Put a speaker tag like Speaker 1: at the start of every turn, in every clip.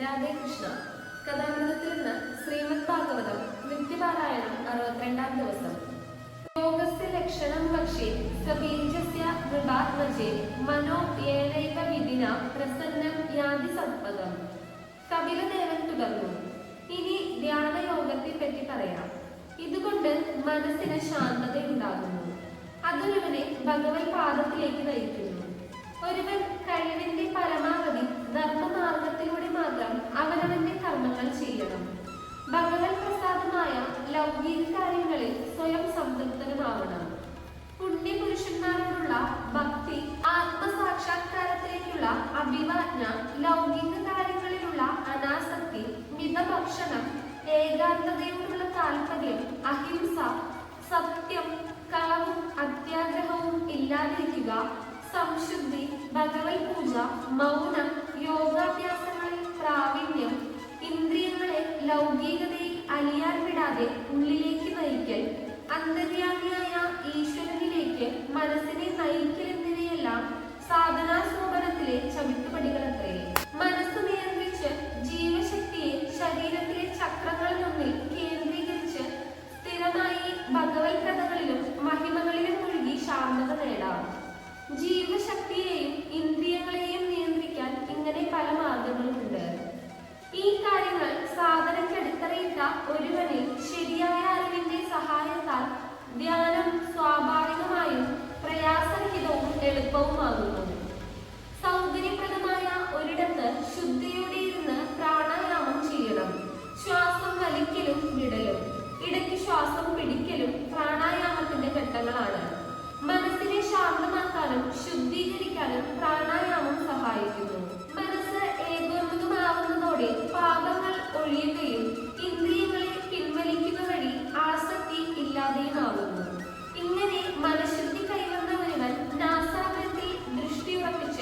Speaker 1: രാധേ കൃഷ്ണ കഥാമൃതത്തിൽ നിന്ന് ശ്രീമദ് ഭാഗവതം നിത്യപാരായണം അറുപത്തിരണ്ടാം ദിവസം. യോഗസ്യ ലക്ഷണം പക്ഷേ സബീജസ്യ കൃപാത്മജേ മനോ ഏനൈവ വിധിന പ്രസന്നം യാതി സത്പദം. കപിലദേവൻ തുടർന്നു. ഇനി ധ്യാനയോഗത്തെ പറ്റി പറയാം. ഇതുകൊണ്ട് മനസ്സിന് ശാന്തത സ്വയം സംതൃപ്തനുമാവണം. പുണ്യപുരുഷന്മാരോടുള്ള ഭക്തി ആത്മസാക്ഷാത്കാരത്തിലേക്കുള്ള അഭിവാജ്ഞ ലൗകിക കാര്യങ്ങളിലുള്ള അനാസക്തി മിതഭക്ഷണം ഏകാന്തതയോടുള്ള താല്പര്യം അഹിംസ സത്യം കളവും അത്യാഗ്രഹവും ഇല്ലാതിരിക്കുക സംശുദ്ധി ഭഗവത് പൂജ മൗനം യോഗാഭ്യാസങ്ങളിൽ പ്രാവീണ്യം ഇന്ദ്രിയങ്ങളെ ലൗകികതയിൽ അലിയാൻ വിടാതെ ഉള്ളിലേക്ക് നയിക്കൽ അന്തര്യാമിയായ ഈശ്വരനിലേക്ക് മനസ്സിനെ നയിക്കലെന്നിവയെല്ലാം സാധനാ ചവിട്ടുപടികളത്രേ എളുപ്പവുമാകുന്നു സൗകര്യപ്രദമായ ഒരിടത്ത് ശുദ്ധിയോടെ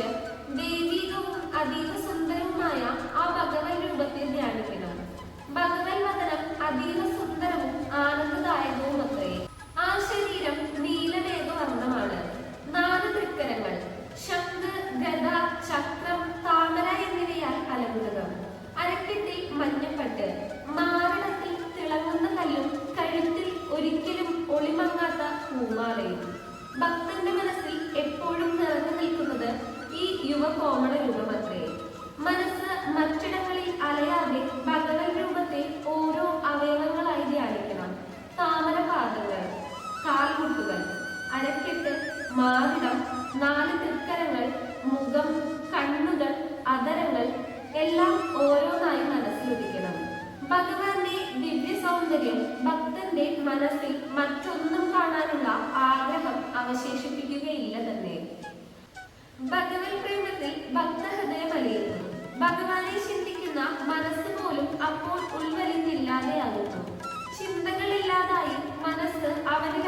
Speaker 1: ദൃഷ്ടിയുറപ്പിച്ച് ദൈവികവും അതീവ സുന്ദരവുമായ ആ ഭഗവത് രൂപത്തെ ധ്യാനിക്കണം ഭഗവൻ വദനം അതീവ കോമള രൂപമത്രേ. മനസ്സ് മറ്റിടങ്ങളിൽ അലയാതെ ഭഗവത് രൂപത്തെ ഓരോ അവയവങ്ങളായി ധ്യാനിക്കണം. താമരപാദങ്ങൾ കാൽമുട്ടുകൾ അരക്കെട്ട് മാറിടം നാല് തൃക്കരങ്ങൾ മുഖം കണ്ണുകൾ അതരങ്ങൾ എല്ലാം ഓരോന്നായി മനസ്സിലുദിക്കണം ഭഗവാന്റെ ദിവ്യ സൗന്ദര്യം ഭക്തന്റെ മനസ്സിൽ മറ്റൊന്നും പ്രേമത്തിൽ ഭക്തഹൃദയം അലിയുന്നു ഭഗവാനെ ചിന്തിക്കുന്ന മനസ്സ് പോലും അപ്പോൾ ഉൾവലിഞ്ഞില്ലാതെയാകുന്നു. ചിന്തകളില്ലാതായി മനസ്സ് അവനിൽ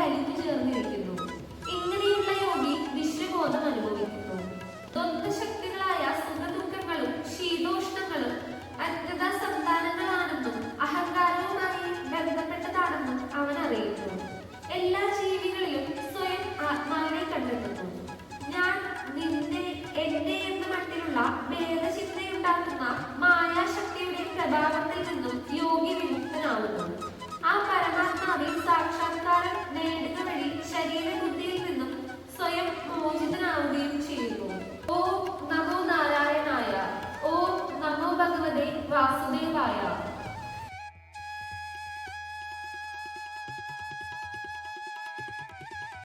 Speaker 1: Well.